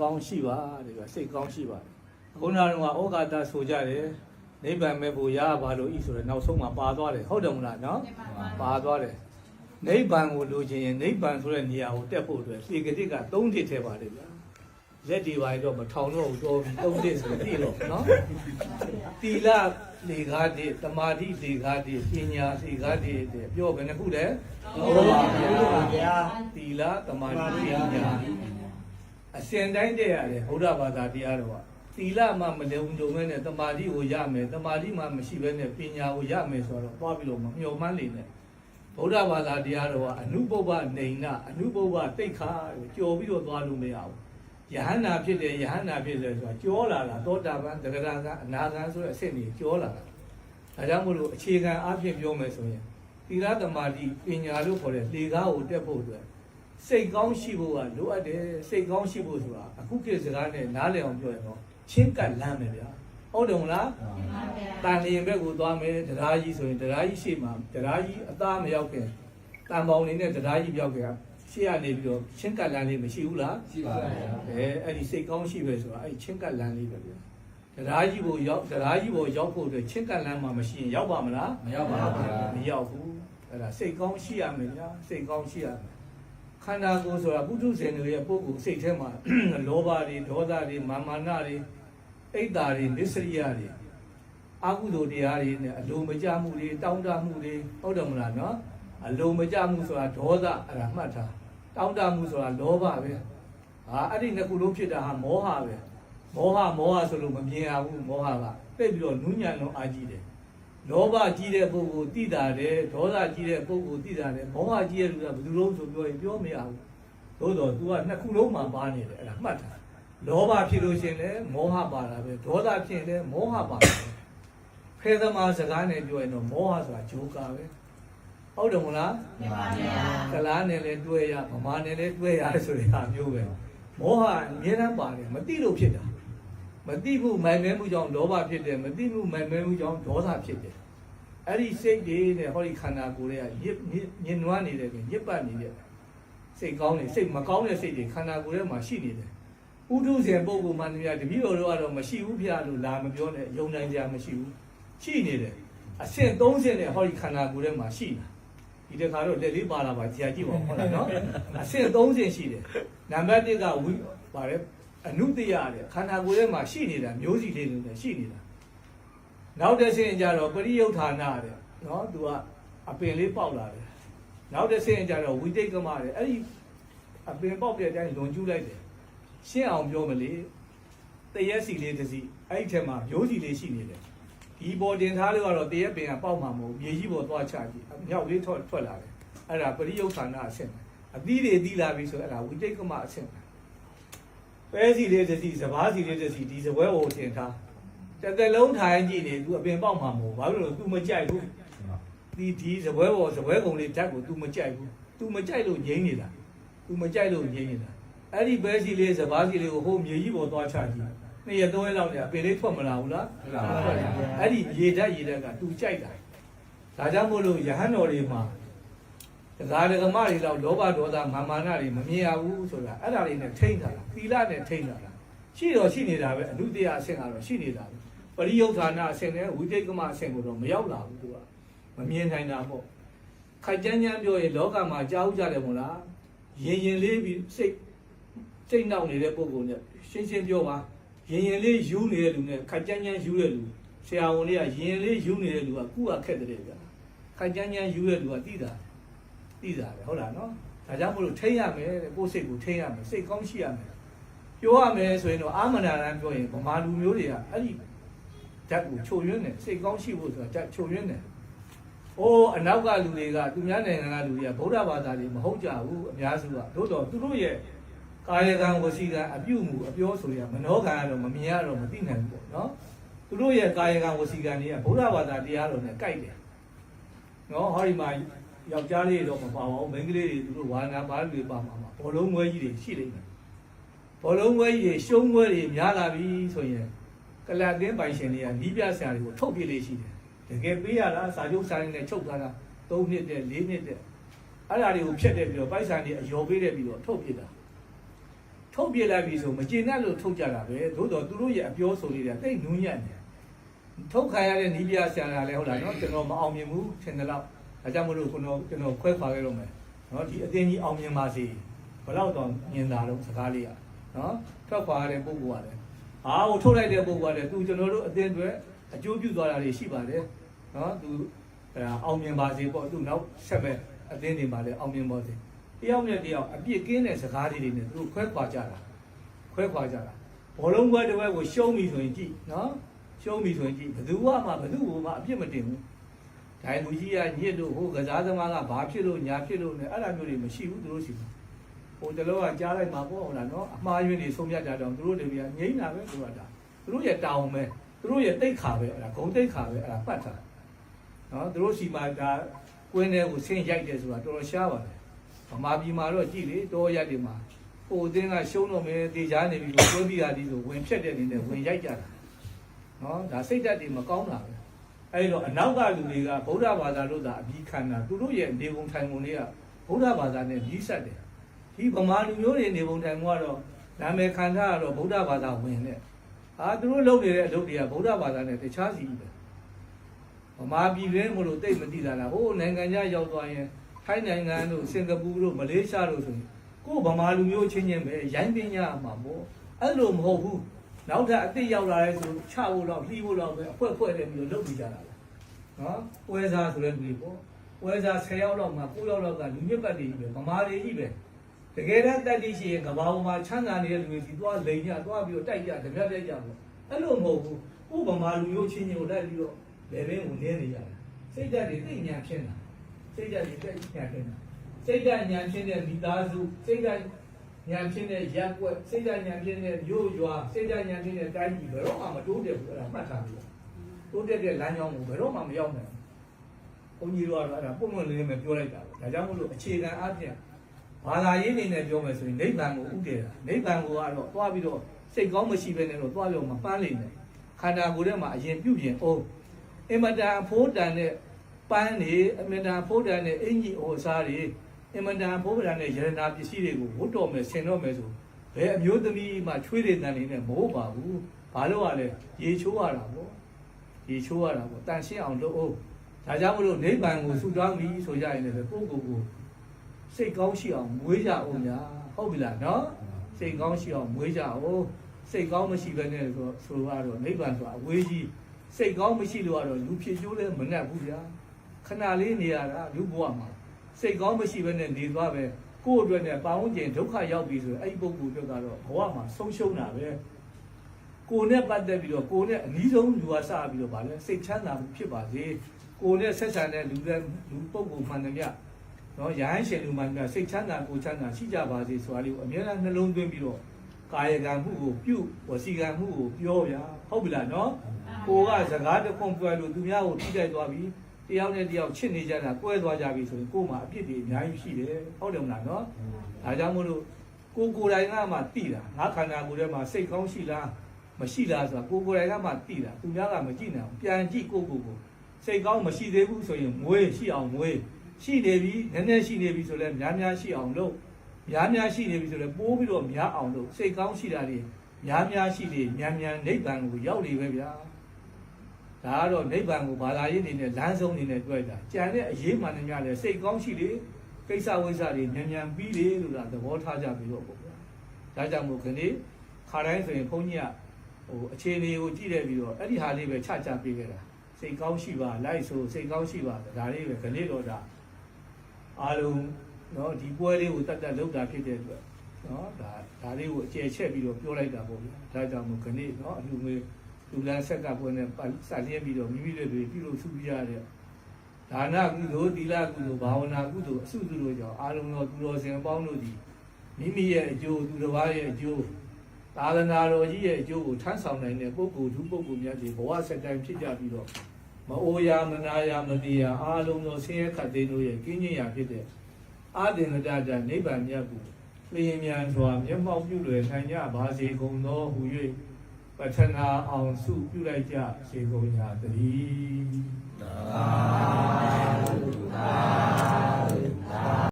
ကောင်းရှိပါတဲ့ကစိတ်ကောင်းရှိပါခုနကတော့ဩဃာတဆိုကြတယ်နိဗ္ဗာန်မဲ့ဖို့ရပါလို့ဤဆိုတော့နောက်ဆုံးမှာပါသွားတယ်ဟုတ်တယ်မလားနော်ပါသွားတယ်နိဗ္ဗာန်ကိုလိုချင်ရင်နိဗ္ဗာန်ဆိုတဲ့နေရာကိုတက်ဖို့အတွက်သေကတိက၃ထစ်ထဲပါတယ်ဗျာလက်ဒီပါတော့မထောင်တော့ဘူးတော့ပြီး၃ထစ်ဆိုပြီးတော့နော်တီလာလေကားတည်းတမာတိလေကားတည်းပညာလေကားတည်းတဲ့ပြောဘယ်နှခုလဲဟုတ်ပါဗျာတီလာတမာတိပညာ အစဉ်တိုင်းတည်းရတယ်ဘုရားဘာသာတရားတော်ကတီလာမှမလုံုံမဲနဲ့တမာတိကိုရမယ်တမာတိမှမရှိဘဲနဲ့ပညာကိုရမယ်ဆိုတော့သွားပြီးတော့မမျှော်မှန်းနေနဲ့ဘုရားဘာသာတရားတော်ကအနုပုပ္ပနေနာအနုပုပ္ပတိတ်ခါကြော်ပြီးတော့သွားလို့မရဘူးယဟန္တာဖြစ်တယ်ယဟန္တာဖြစ်တယ်ဆိုတာကြောလာတာသောတာပန်တဂရကအနာဂံဆိုတဲ့အဆင့်ကြီးကြောလာတာဒါကြောင့်မို့လို့အခြေခံအဖြစ်ပြောမယ်ဆိုရင်သီလသမာဓိပညာလို့ခေါ်တဲ့လေကားကိုတက်ဖို့အတွက် စိတ်ကောင်းရှိဖို့ကလိုအပ်တယ်စိတ်ကောင်းရှိဖို့ဆိုတာအခုခေတ်စကားနဲ့နားလည်အောင်ပြောရင်တော့ချင်းကပ်လမ်းပဲဗျာဟုတ်တယ်မလားတန်လျင်ဘက်ကိုသွားမယ်တရားကြီးဆိုရင်တရားကြီးရှေ့မှာတရားကြီးအသားမရောက်ခင်တန်ပေါင်နေနဲ့တရားကြီးပြောက်ခင်ရှေ့ကနေပြီးတော့ချင်းကပ်လမ်းလေးမရှိဘူးလားရှိပါဗျာအဲအဲ့ဒီစိတ်ကောင်းရှိပဲဆိုတာအဲ့ဒီချင်းကပ်လန်းလေးပဲဗျာတရားကြီးကိုရောက်တရားကြီးကိုရောက်ဖို့အတွက်ချင်းကပ်လန်းမှမရှိရင်ရောက်ပါမလားမရောက်ပါဘူးဗျာမရောက်ဘူးအဲ့ဒါစိတ်ကောင်းရှိရမယ်ဗျာစိတ်ကောင်းရှိရမယ် ခန္ဓာကိုယ်ဆိုတာပုထုဇဉ်တွေရဲ့ပုဂ္ဂိုလ်စိတ်ထဲမှာလောဘတွေဒေါသတွေမာမာနတွေအိတ်တာတွေနစ္စရိယတွေအာဟုသိုလ်တရားတွေနဲ့အလိုမကျမှုတွေတောင်းတမှုတွေဟုတ်တယ်မလားနော်အလိုမကျမှုဆိုတာဒေါသအဲ့ဒါမှတ်ထားတောင်းတမှုဆိုတာလောဘပဲဟာအဲ့ဒီနှစ်ခုလုံးဖြစ်တာဟာမောဟပဲမောဟမောဟဆိုလို့မမြင်ရဘူးမောဟကပြည့်ပြီးတော့နုညံ့လုံးအာကြီးတယ် လောဘကြီးတဲ့ပုဂ္ဂိုလ်တိတာတယ်ဒေါသကြီးတဲ့ပုဂ္ဂိုလ်တိတာတယ်မောဟကြီးတဲ့လူကဘယ်သူလုံးဆိုပြောရင်ပြောမရဘူးသို့တော့ तू ကနှစ်ခုလုံးမှာပါနေတယ်အဲ့ဒါမှတ်ထားလောဘဖြစ်လို့ရှင်လဲမောဟပါတာပဲဒေါသဖြစ်ရင်လဲမောဟပါတာပဲဖဲသမားစကားနဲ့ပြောရင်တော့မောဟဆိုတာဂျိုကာပဲဟုတ်တယ်မလားမှန်ပါဗျာကလားနဲ့လည်းတွဲရဗမာနဲ့လည်းတွဲရဆိုတဲ့ဟာမျိုးပဲမောဟအမြဲတမ်းပါတယ်မသိလို့ဖြစ်တာ မသိမှုမိုင်မဲမှုကြောင့်လောဘဖြစ်တယ်မသိမှုမိုင်မဲမှုကြောင့်ဒေါသဖြစ်တယ်အဲ့ဒီစိတ်တွေနဲ့ဟောဒီခန္ဓာကိုယ်တွေကညစ်ညစ်ညစ်နွမ်းနေတယ်ညစ်ပတ်နေတဲ့စိတ်ကောင်းနေစိတ်မကောင်းတဲ့စိတ်တွေခန္ဓာကိုယ်ထဲမှာရှိနေတယ်ဥဒုဇဉ်ပုဂ္ဂိုလ်မှန်တရားတပည့်တော်တို့ကတော့မရှိဘူးဖျားလို့လာမပြောနဲ့ယုံနိုင်ကြမရှိဘူးရှိနေတယ်အဆင့်၃ဆင့်နဲ့ဟောဒီခန္ဓာကိုယ်ထဲမှာရှိတာဒီတခါတော့လက်လေးပါလာပါကြာကြည့်ပါဦးဟုတ်လားနော်အဆင့်30ရှိတယ်နံပါတ်1ကဝိပါတယ် အနုတ္တရတဲ့ခန္ဓာကိုယ်ထဲမှာရှိနေတာမျိုးစီလေးတွေနဲ့ရှိနေတာနောက်တစ်ဆင့်ကျတော့ပရိယုဌာဏတဲ့နော်သူကအပင်လေးပေါက်လာတယ်နောက်တစ်ဆင့်ကျတော့ဝိတိတ်ကမတဲ့အဲ့ဒီအပင်ပေါက်တဲ့အတိုင်းလွန်ကျူးလိုက်တယ်ရှင်းအောင်ပြောမလေတရက်စီလေးတစ်စီအဲ့ဒီထဲမှာမျိုးစီလေးရှိနေတယ်ဒီပေါ်တင်ထားလို့ကတော့တရက်ပင်ကပေါက်မှာမဟုတ်ဘူးမြေကြီးပေါ်သွားချကြည့်မြောက်လေးထွက်ထွက်လာတယ်အဲ့ဒါပရိယုဌာဏအဆင့်ပဲအသီးတွေသီးလာပြီဆိုအဲ့ဒါဝိတိတ်ကမအဆင့်ပဲ ပဲစီလေးတစ်စီစဘာစီလေးတစ်စီဒီစပွဲပေါ်တင်ထားတစ်သက်လုံးထိုင်ကြည့်နေ तू အပင်ပေါက်မှာမဟုတ်ဘာလို့လဲ तू မကြိုက်ဘူးဒီဒီစပွဲပေါ်စပွဲကုံလေးဓာတ်ကို तू မကြိုက်ဘူး तू မကြိုက်လို့ငြိမ့်နေတာ तू မကြိုက်လို့ငြိမ့်နေတာအဲ့ဒီပဲစီလေးစဘာစီလေးကိုဟိုမြေကြီးပေါ်သွားချကြည့်နှစ်ရက်သုံးရက်လောက်နေအပင်လေးထွက်မလာဘူးလား ဟုတ်ပါဗျာ အဲ့ဒီရေဓာတ်ရေဓာတ်ကသူကြိုက်တာဒါကြောင့်မို့လို့ယဟန်တော်တွေမှာ တရားဒဂမတွေတော့လောဘဒေါသမာမာနတွေမမြင်ရဘူးဆိုတာအဲ့ဒါတွေနဲ့ထိမ့်ထားတာသီလနဲ့ထိမ့်ထားတာရှိတော့ရှိနေတာပဲအနုတ္တယအဆင့်ကတော့ရှိနေတာပဲပရိယုဌာဏအဆင့်နဲ့ဝိတိတ်ကမအဆင့်ကိုတော့မရောက်လာဘူးသူကမမြင်နိုင်တာပေါ့ခိုက်ကြမ်းကြမ်းပြောရင်လောကမှာကြားဥကြတယ်မို့လားရင်ရင်လေးပြီးစိတ်စိတ်နောက်နေတဲ့ပုံပုံနဲ့ရှင်းရှင်းပြောပါရင်ရင်လေးယူနေတဲ့လူနဲ့ခိုက်ကြမ်းကြမ်းယူတဲ့လူဆရာဝန်လေးကရင်လေးယူနေတဲ့လူကကုကခက်တယ်ဗျာခိုင်ကြမ်းကြမ်းယူတဲ့လူကတိတာ တိတာပဲဟုတ်လားနော်ဒါကြောင့်မလို့ထိမ့်ရမယ်တဲ့ကိုယ်စိတ်ကိုထိမ့်ရမယ်စိတ်ကောင်းရှိရမယ်ပြောရမယ်ဆိုရင်တော့အာမနာရန်ပြောရင်ဗမာလူမျိုးတွေကအဲ့ဒီဓာတ်ကိုချုပ်ယွင်းတယ်စိတ်ကောင်းရှိဖို့ဆိုတာဓာတ်ချုပ်ယွင်းတယ်အိုးအနောက်ကလူတွေကသူများနိုင်ငံကလူတွေကဗုဒ္ဓဘာသာတွေမဟုတ်ကြဘူးအများစုကတို့တော့သူတို့ရဲ့ကာယကံဝစီကံအပြုမှုအပြောဆိုရမနောကံကတော့မမြင်ရတော့မသိနိုင်ဘူးပေါ့နော်သူတို့ရဲ့ကာယကံဝစီကံတွေကဗုဒ္ဓဘာသာတရားတော်နဲ့ကိုက်တယ်။နော်ဟောဒီမှာ ယောက်ျားလေးတွေတော့မပါပါဘူးမိန်းကလေးတွေသူတို့ဝါနာပါတွေပါမှာမှာဘောလုံးဝဲကြီးတွေရှိလိမ့်မယ်။ဘောလုံးဝဲကြီးတွေရှုံးဝဲတွေများလာပြီဆိုရင်ကလပ်ကင်းပိုင်ရှင်တွေကနီးပြဆရာတွေကိုထုတ်ပြလေးရှိတယ်။တကယ်ပေးရတာစာချုပ်စာရင်းနဲ့ချုပ်ထားတာ3နှစ်တဲ့4နှစ်တဲ့အဲ့ဒါတွေကိုဖြတ်တဲ့ပြီးတော့ပိုက်ဆံတွေအယောပေးတဲ့ပြီးတော့ထုတ်ပြတာ။ထုတ်ပြလိုက်ပြီဆိုမကျေနပ်လို့ထုတ်ကြတာပဲသို့တော့သူတို့ရဲ့အပြောဆိုလေးတွေကတိတ်နူးညံ့တယ်ထုတ်ခံရတဲ့နီးပြဆရာကလည်းဟုတ်လားနော်ကျွန်တော်မအောင်မြင်ဘူးထင်တယ်လို့ ဒါကြောင့်မလို့ကျွန်တော်ကျွန်တော်ခွဲခွာခဲ့တော့မယ်နော်ဒီအတင်းကြီးအောင်မြင်ပါစေဘယ်တော့တော့မြင်တာတော့စကားလေးကနော်ထွက်ခွာရတဲ့ပုံကလည်းအာဟိုထုတ်လိုက်တဲ့ပုံကလည်းသူကျွန်တော်တို့အတင်းတွေအကျိုးပြုသွားတာတွေရှိပါတယ်နော်သူအဲအောင်မြင်ပါစေပေါ့သူနောက်ဆက်ပဲအတင်းတွေပါလေအောင်မြင်ပါစေတယောက်နဲ့တယောက်အပြစ်ကင်းတဲ့စကားလေးတွေနဲ့သူတို့ခွဲခွာကြတာခွဲခွာကြတာဘောလုံးပွဲတစ်ပွဲကိုရှုံးပြီဆိုရင်ကြည့်နော်ရှုံးပြီဆိုရင်ကြည့်ဘယ်သူမှဘယ်သူမှအပြစ်မတင်ဘူး ဒိုင်လူကြီးကညစ်လို့ဟိုကစားသမားကဘာဖြစ်လို့ညာဖြစ်လို့ ਨੇ အဲ့လိုမျိုးတွေမရှိဘူးသူတို့ရှိဘူးဟိုတလောကကြားလိုက်မှာပေါ့ဟုတ်လားနော်အမှားယွင်းတွေဆုံးဖြတ်ကြတော့သူတို့တွေကငိမ့်တာပဲသူကဒါသူတို့ရဲ့တောင်းပဲသူတို့ရဲ့တိတ်ခါပဲအဲ့ဒါဂုံတိတ်ခါပဲအဲ့ဒါပတ်တာနော်သူတို့စီမှာဒါကွင်းထဲကိုဆင်းရိုက်တယ်ဆိုတာတော်တော်ရှားပါတယ်ဗမာပြည်မှာတော့ကြည့်လေတော်ရိုက်တယ်မှာဟိုအသင်းကရှုံးတော့မယ်တေချာနေပြီဆိုတွဲပြီးတာဒီဆိုဝင်ဖြတ်တဲ့အနေနဲ့ဝင်ရိုက်ကြတာနော်ဒါစိတ်ဓာတ်တွေမကောင်းတာပဲ အဲ့တော့အနောက်ကလူတွေကဗုဒ္ဓဘာသာလို့သာအပြီးခံတာသူတို့ရဲ့နေပုံထိုင်ပုံတွေကဗုဒ္ဓဘာသာနဲ့ကြီးဆက်တယ်ဒီဗမာလူမျိုးတွေနေပုံထိုင်ပုံကတော့နာမည်ခံထားရတော့ဗုဒ္ဓဘာသာဝင်တဲ့အာသူတို့လုပ်နေတဲ့အလုပ်တွေကဗုဒ္ဓဘာသာနဲ့တခြားစီပဲဗမာပြည်တွင်းမလို့တိတ်မသိတာလားဟိုနိုင်ငံခြားရောက်သွားရင်ထိုင်းနိုင်ငံတို့စင်ကာပူတို့မလေးရှားတို့ဆိုရင်ကိုယ်ဗမာလူမျိုးချင်းချင်းပဲရိုင်းပညာမှာပေါ့အဲ့လိုမဟုတ်ဘူး နောက်ထပ်အစ်စ်ရောက်လာတဲ့ဆိုချဖို့တော့လှီးဖို့တော့ပဲအဖွဲဖွဲတယ်ပြီးတော့လုပ်နေကြတာပဲနော်ပွဲစားဆိုတဲ့လူတွေပေါ့ပွဲစား10ယောက်လောက်မှ9ယောက်လောက်ကလူမြင့်ပတ်တွေကြီးပဲဗမာတွေကြီးပဲတကယ်တမ်းတက်တိရှိရင်ကဘာပေါ်မှာချမ်းသာနေတဲ့လူတွေစီသွားလိန်ကြသွားပြီးတော့တိုက်ကြတပြတ်ပြတ်ကြပေါ့အဲ့လိုမဟုတ်ဘူးကိုယ်ဗမာလူမျိုးချင်းချင်းကိုလိုက်ပြီးတော့လေဘင်းကိုနင်းနေကြတာစိတ်ဓာတ်တွေသိညာဖြစ်နေတာစိတ်ဓာတ်တွေသိညာဖြစ်နေတာစိတ်ဓာတ်ညာဖြစ်တဲ့မိသားစုစိတ်ဓာတ် ညာဖြစ်တဲ့ရက်ွက်စိတ်ဓာတ်ညာဖြစ်တဲ့မြို့ရွာစိတ်ဓာတ်ညာဖြစ်တဲ့တိုင်းပြည်ဘယ်တော့မှမတိုးတက်ဘူးအဲ့ဒါမှတ်ထားပြီးတော့တိုးတက်တဲ့လမ်းကြောင်းကိုဘယ်တော့မှမရောက်နိုင်ဘူးဘုန်းကြီးတို့ကတော့အဲ့ဒါပုံမှန်လေးပဲပြောလိုက်တာပဲဒါကြောင့်မို့လို့အခြေခံအပြင်ဘာသာရေးနေနဲ့ပြောမယ်ဆိုရင်နိဗ္ဗာန်ကိုဥတည်တာနိဗ္ဗာန်ကိုကတော့သွားပြီးတော့စိတ်ကောင်းမရှိဘဲနဲ့တော့သွားလို့မပန်းလိမ့်မယ်ခန္ဓာကိုယ်ထဲမှာအရင်ပြုပြင်အောင်အင်မတန်ဖိုးတန်တဲ့ပန်းနေအင်မတန်ဖိုးတန်တဲ့အင်ကြီးအိုစားတွေ အင်မတန်ဖိုးတန်တဲ့ယရနာပစ္စည်းတွေကိုဝတ်တော်မယ်ဆင်တော့မယ်ဆိုဘယ်အမျိုးသမီးမှချွေးတဲ့တန်နေနဲ့မဟုတ်ပါဘူးဘာလို့ ਆ လဲရေချိုးရတာပေါ့ရေချိုးရတာပေါ့တန်ရှင်းအောင်လုပ်အောင်ဒါကြောင့်မလို့နိဗ္ဗာန်ကိုဆူတောင်းပြီးဆိုကြရင်လည်းကိုယ့်ကိုယ်ကိုစိတ်ကောင်းရှိအောင်မွေးကြအောင်ညာဟုတ်ပြီလားနော်စိတ်ကောင်းရှိအောင်မွေးကြအောင်စိတ်ကောင်းမရှိဘဲနဲ့ဆိုဆိုရတော့နိဗ္ဗာန်ဆိုတာအဝေးကြီးစိတ်ကောင်းမရှိလို့ကတော့လူဖြစ်ကျိုးလည်းမနှက်ဘူးဗျာခဏလေးနေရတာလူဘဝမှာ စိတ်ကောင်းမရှိဘဲနဲ့နေသွားပဲကိုယ့်အတွက်နဲ့ပါဝင်ကျင်ဒုက္ခရောက်ပြီဆိုရင်အဲ့ဒီပုဂ္ဂိုလ်အတွက်ကတော့ဘဝမှာဆုံးရှုံးတာပဲကိုယ်နဲ့ပတ်သက်ပြီးတော့ကိုယ်နဲ့အနည်းဆုံးလူကစပြီးတော့ဗာလဲစိတ်ချမ်းသာမှုဖြစ်ပါစေကိုယ်နဲ့ဆက်ဆံတဲ့လူတဲ့လူပုဂ္ဂိုလ်မှန်တယ်မြတ်နော်ရဟန်းရှင်လူမှန်တယ်စိတ်ချမ်းသာကိုယ်ချမ်းသာရှိကြပါစေဆိုတာလေးကိုအမြဲတမ်းနှလုံးသွင်းပြီးတော့ကာယကံမှုကိုပြုဝစီကံမှုကိုပြောဗျာဟုတ်ပြီလားနော်ကိုကစကားတစ်ခွန်းပြောလို့သူများကိုထိတိုက်သွားပြီ တယောက်နဲ့တယောက်ချစ်နေကြတာကွဲသွားကြပြီဆိုရင်ကိုယ်မှာအပြစ်တွေအများကြီးရှိတယ်ဟုတ်တယ်မလားနော်ဒါကြောင့်မို့လို့ကိုကိုယ်တိုင်ကမှတိတာငါခန္ဓာကိုယ်ထဲမှာစိတ်ကောင်းရှိလားမရှိလားဆိုတာကိုကိုယ်တိုင်ကမှတိတာသူများကမကြည့်နိုင်ဘူးပြန်ကြည့်ကိုကိုကိုစိတ်ကောင်းမရှိသေးဘူးဆိုရင်မွေးရှိအောင်မွေးရှိနေပြီနည်းနည်းရှိနေပြီဆိုလဲများများရှိအောင်လုပ်များများရှိနေပြီဆိုလဲပိုးပြီးတော့များအောင်လုပ်စိတ်ကောင်းရှိတာတွေများများရှိနေများများနိဗ္ဗာန်ကိုရောက်နေပဲဗျာ ဒါကတော့နိဗ္ဗာန်ကိုဘာသာရေးအနေနဲ့လမ်းဆုံးအနေနဲ့တွေ့တာကြံတဲ့အရေးမှန်တယ်များလဲစိတ်ကောင်းရှိလေကိစ္စဝိစ္စတွေမြန်မြန်ပြီးလေလို့လားသဘောထားကြပြီးတော့ပေါ့ဗျာဒါကြောင့်မို့ခဏလေးခါတိုင်းဆိုရင်ဘုန်းကြီးကဟိုအခြေအနေကိုကြည့်တယ်ပြီးတော့အဲ့ဒီဟာလေးပဲချချပေးခဲ့တာစိတ်ကောင်းရှိပါလိုက်ဆိုစိတ်ကောင်းရှိပါဒါလေးပဲခဏတော့ဒါအားလုံးနော်ဒီပွဲလေးကိုတတ်တတ်လုပ်တာဖြစ်တဲ့အတွက်နော်ဒါဒါလေးကိုအကျယ်ချက်ပြီးတော့ပြောလိုက်တာပေါ့ဗျာဒါကြောင့်မို့ခဏနော်အလှူငွေ လူလန်းဆက်ကပွဲနဲ့စလျက်ပြီးတော့မိမိတွေပြုလို့စုပြရတဲ့ဒါနကုသိုလ်သီလကုသိုလ်ဘာဝနာကုသိုလ်အစုစုတို့ကြောင့်အားလုံးသောသူတော်စင်အပေါင်းတို့သည်မိမိရဲ့အကျိုးသူတစ်ပါးရဲ့အကျိုးသာသနာတော်ကြီးရဲ့အကျိုးကိုထမ်းဆောင်နိုင်တဲ့ပုဂ္ဂိုလ်သူပုဂ္ဂိုလ်များဒီဘဝဆက်တိုင်းဖြစ်ကြပြီးတော့မအိုရာမနာရာမတိရာအားလုံးသောဆင်းရဲခတ်သိမ်းတို့ရဲ့ကင်းကျင်ရာဖြစ်တဲ့အာသင်္ကတတနိဗ္ဗာန်မြတ်ကိုလျင်မြန်စွာမျက်မှောက်ပြုလွယ်ထိုင်ကြပါစေကုန်သောဟူ၍ ပထနာအောင်စုပြုလိုက်ကြစေကုန်ကြသတည်းသာဓုသာ